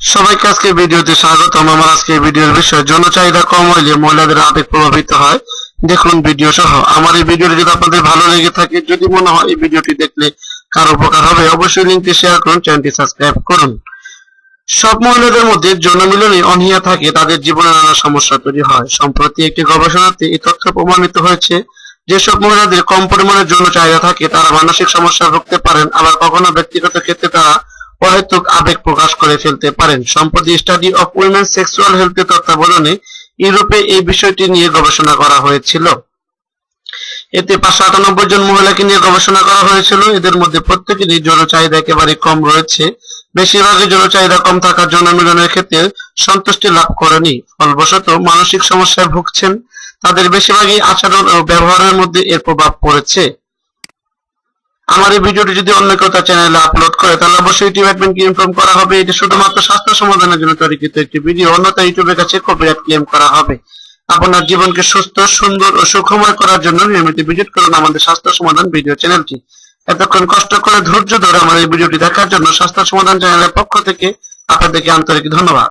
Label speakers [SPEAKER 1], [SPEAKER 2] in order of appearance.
[SPEAKER 1] সবাইকে আজকে ভিডিওতে স্বাগতম আমার আজকে ভিডিওর বিষয় যৌন চাহিদা কম হইলে মহিলাদের আবেগ প্রভাবিত হয়। দেখুন ভিডিও সহ। আমার এই ভিডিওটি যদি আপনাদের ভালো লেগে থাকে, যদি মনে হয় এই ভিডিওটি দেখলে কারও উপকার হবে, অবশ্যই লিঙ্কটি শেয়ার করুন, চ্যানেলটি সাবস্ক্রাইব করুন। সব মহিলাদের মধ্যে যৌন মিলনে অনীহা থাকে, তাদের জীবনে নানা সমস্যা তৈরি হয়। সম্প্রতি একটি গবেষণাতে এই তথ্য প্রমাণিত হয়েছে যেসব মহিলাদের কম পরিমাণের যৌন চাহিদা থাকে, তারা মানসিক সমস্যা ভুগতে পারেন। আবার কখনো ব্যক্তিগত ক্ষেত্রে তারা অহেতুক আবেগ প্রকাশ করে ফেলতে পারেন। সম্প্রতি স্টাডি অফ উইমেন সেক্সুয়াল হেলথের তত্ত্বাবধানে ইউরোপে এই বিষয়টি নিয়ে গবেষণা করা হয়েছিল। এতে পাঁচশো আটানব্বই জন মহিলাকে নিয়ে গবেষণা করা হয়েছিল। এদের মধ্যে প্রত্যেকেরই যৌন চাহিদা একেবারে কম রয়েছে। বেশিরভাগই যৌন চাহিদা কম থাকার যৌন মিলনের ক্ষেত্রে সন্তুষ্টি লাভ করেনি। ফলবশত মানসিক সমস্যায় ভুগছেন। তাদের বেশিরভাগই আচরণ ও ব্যবহারের মধ্যে এর প্রভাব পড়েছে। আমার এই ভিডিওটি যদি অন্য কেউ তার চ্যানেলে আপলোড করে, তাহলে অবশ্যই ডিপার্টমেন্টকে ইনফর্ম করা হবে। এটি শুধুমাত্র স্বাস্থ্য সমাধানের জন্য তৈরিকৃত একটি ভিডিও অন্যথা ইউটিউবের কাছে কপিরাইট ক্লেম করা হবে। আপনার জীবনকে সুস্থ, সুন্দর ও সুখময় করার জন্য নিয়মিত ভিজিট করুন আমাদের স্বাস্থ্য সমাধান ভিডিও চ্যানেলটি এতক্ষণ কষ্ট করে ধৈর্য ধরে আমার এই ভিডিওটি দেখার জন্য স্বাস্থ্য সমাধান চ্যানেলের পক্ষ থেকে আপনাদেরকে আন্তরিক ধন্যবাদ।